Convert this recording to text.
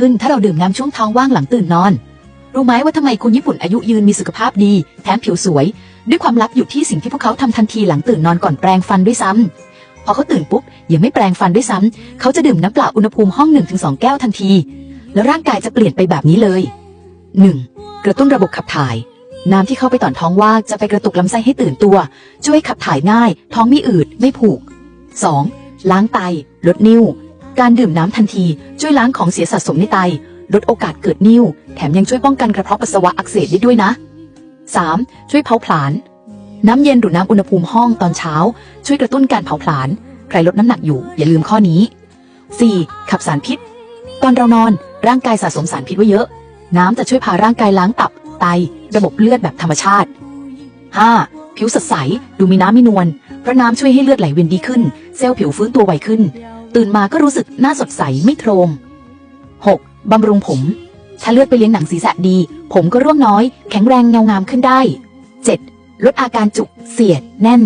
ขึ้นถ้าเราดื่มน้ำช่วงท้องว่างหลังตื่นนอน รู้ไหมว่าทำไมคนญี่ปุ่นอายุยืนมีสุขภาพดี แถมผิวสวย ด้วยความลับอยู่ที่สิ่งที่พวกเขาทำทันทีหลังตื่นนอนก่อนแปรงฟันด้วยซ้ำพอเขาตื่นปุ๊บยังไม่แปรงฟันด้วยซ้ำเขาจะดื่มน้ำเปล่าอุณหภูมิห้อง 1-2 แก้วทันที แล้วร่างกายจะเปลี่ยนไปแบบนี้เลย 1. กระตุ้นระบบขับถ่ายน้ำที่เข้าไปต่อนท้องว่างจะไปกระตุกลำไส้ให้ตื่นตัว ช่วยขับถ่ายง่าย ท้องไม่อืดไม่ผูก 2. ล้างไต ลดนิ่ว การดื่มน้ำทันที ช่วยล้างของเสียสะสมในไต ลดโอกาสเกิดนิ่ว แถมยังช่วยป้องกันกระเพาะปัสสาวะอักเสบได้ด้วยนะ 3. ช่วยเผาผลาญน้ำเย็นหรือน้ำอุณหภูมิห้องตอนเช้า ช่วยกระตุ้นการเผาผลาญใครลดน้ำหนักอยู่ อย่าลืมข้อนี้ 4. ขับสารพิษ ตอนเรานอนร่างกายสะสมสารพิษไว้เยอะ น้ำจะช่วยพาร่างกายล้างตับ ไต ระบบเลือดแบบธรรมชาติ 5. ผิวสดใส ดูมีน้ำมีนวลเพราะน้ำช่วยให้เลือดไหลเวียนดีขึ้น เซลล์ผิวฟื้นตัวไวขึ้น ตื่นมาก็รู้สึกหน้าสดใสไม่โทรม 6. บำรุงผม ถ้าเลือดไปเลี้ยงหนังศีรษะดี ผมก็ร่วงน้อย แข็งแรงเงางามขึ้นได้ 7. ลดอาการจุกเสียด แน่น